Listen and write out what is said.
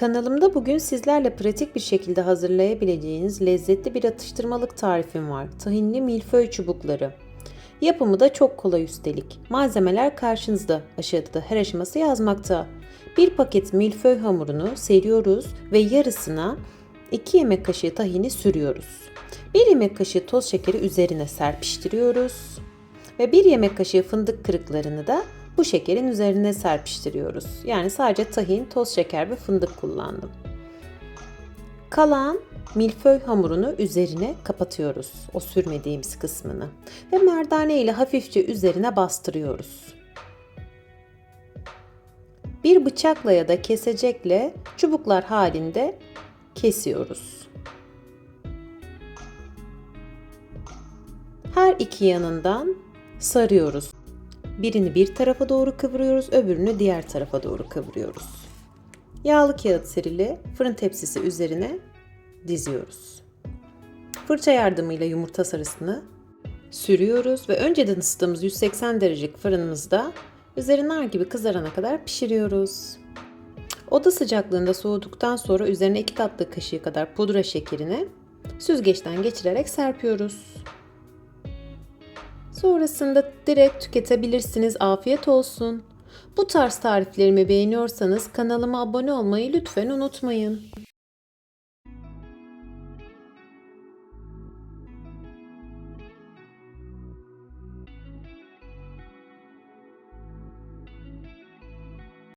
Kanalımda bugün sizlerle pratik bir şekilde hazırlayabileceğiniz lezzetli bir atıştırmalık tarifim var. Tahinli milföy çubukları. Yapımı da çok kolay üstelik. Malzemeler karşınızda. Aşağıda da her aşaması yazmakta. Bir paket milföy hamurunu seriyoruz ve yarısına 2 yemek kaşığı tahini sürüyoruz. 1 yemek kaşığı toz şekeri üzerine serpiştiriyoruz. Ve 1 yemek kaşığı fındık kırıklarını da bu şekerin üzerine serpiştiriyoruz. Yani sadece tahin, toz şeker ve fındık kullandım. Kalan milföy hamurunu üzerine kapatıyoruz. O sürmediğimiz kısmını. Ve merdane ile hafifçe üzerine bastırıyoruz. Bir bıçakla ya da kesecekle çubuklar halinde kesiyoruz. Her iki yanından sarıyoruz. Birini bir tarafa doğru kıvırıyoruz, öbürünü diğer tarafa doğru kıvırıyoruz. Yağlı kağıt serili fırın tepsisi üzerine diziyoruz. Fırça yardımıyla yumurta sarısını sürüyoruz ve önceden ısıttığımız 180 derecelik fırınımızda üzeri nar gibi kızarana kadar pişiriyoruz. Oda sıcaklığında soğuduktan sonra üzerine 2 tatlı kaşığı kadar pudra şekerini süzgeçten geçirerek serpiyoruz. Sonrasında direkt tüketebilirsiniz. Afiyet olsun. Bu tarz tariflerimi beğeniyorsanız kanalıma abone olmayı lütfen unutmayın.